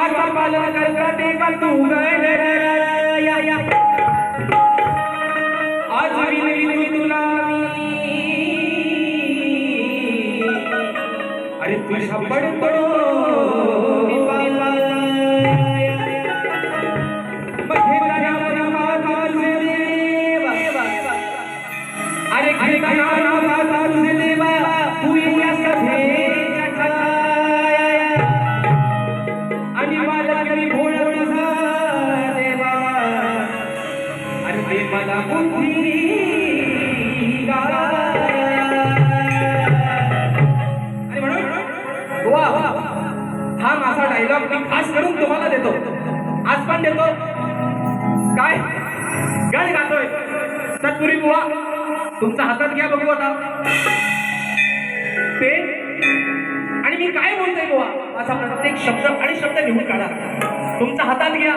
शिवाचा पालन करता ते का तू गणराया आज विनवी तुला अरे तुझ्या पडतो. डायलॉग मी खास करून तुम्हाला देतो. आज पण देतो. काय? गाणी गातोय. तत्पुरी बुवा तुमचा हातात घ्या बघू आता ते आणि मी काय बोलतोय बुवा? असा प्रत्येक शब्द आणि शब्द लिहून काढा. तुमचा हातात घ्या.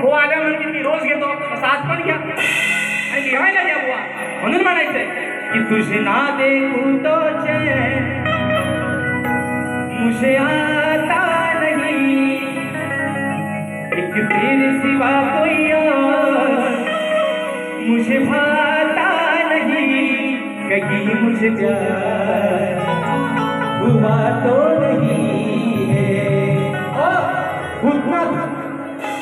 हो आल्यानंतर मी रोज घेतो. असं आज पण घ्या. आणि लिहायला घ्या बुवा. म्हणून म्हणायचंय की तुझे ना देखू तो चैन मुझे आ मुझे भाता नहीं कहीं मुझे प्यार हुआ तो नहीं है। ओ भूतनाथ।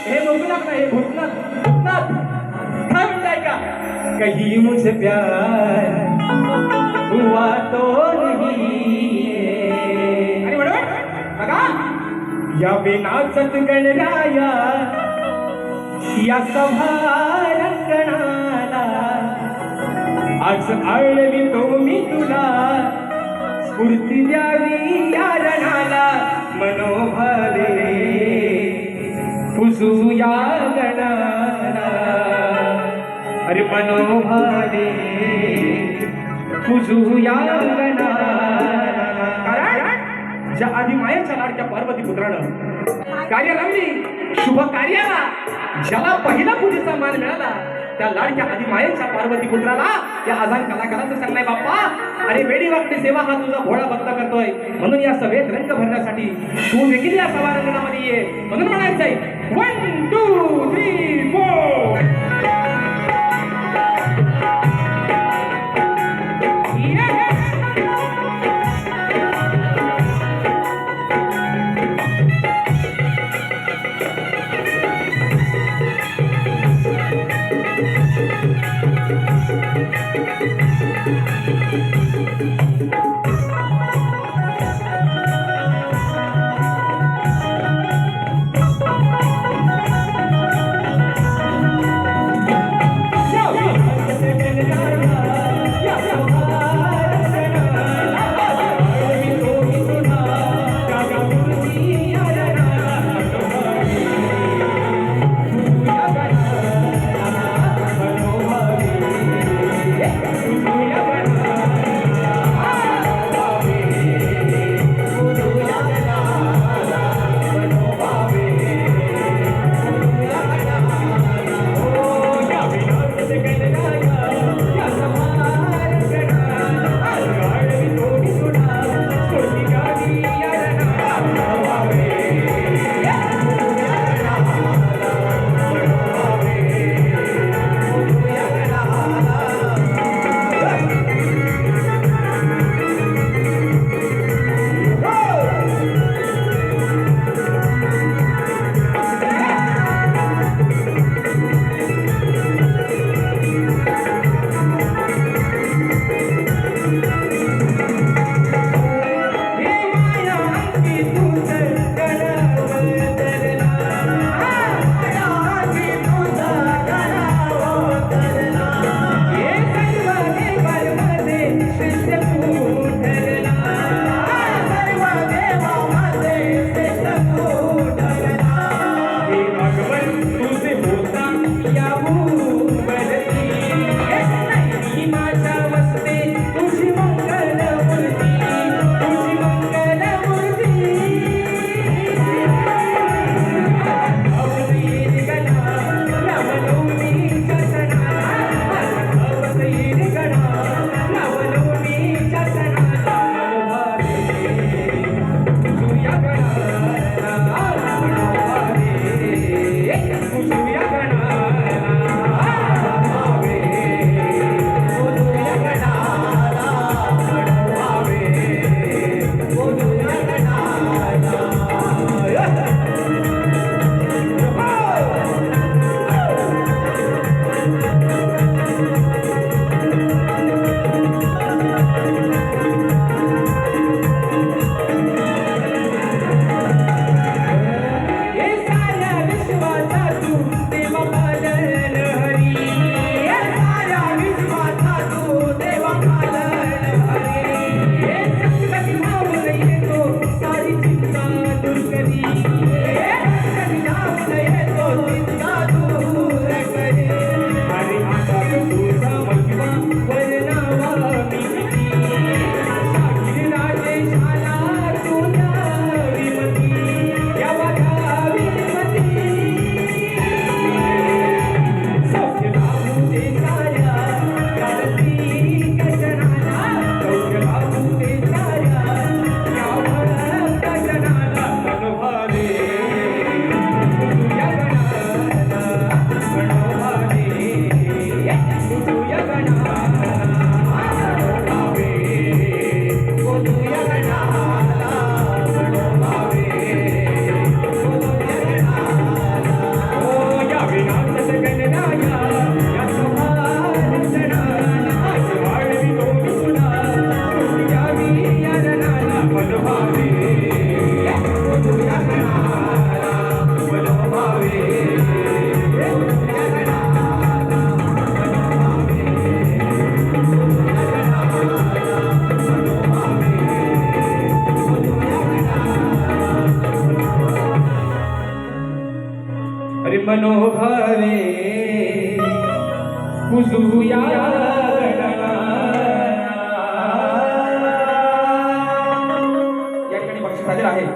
हे बघूनाथ हे भूतनाथ भूतनाथ का? कहीं मुझे प्यार हुआ तो नहीं है। आणि म्हणून बघा। या गणराया या सभा आज आळवितो मी तुला. स्फूर्ती द्यावी या रणाला मनोभावे पुसू या गणाला. अरे मनोभावे पुसू या गणाला. कारण ज्या आधी मायाच्या लाडक्या पार्वती पुत्रानं कार्य लावली शुभ कार्याला ज्याला पहिला पूजेचा मान मिळाला त्या लाडक्या आधी मायेच्या पार्वती पुत्राला या आजान कलाकारांचं सांगलाय बाप्पा. अरे वेडी वागणी सेवा हा तुझा भोळा भक्त करतोय. म्हणून या सभेत रंग भरण्यासाठी तू देखील या सभा रंगणामध्ये ये. म्हणून म्हणायचंय one two three four Thank you. मनोभावे कुजूया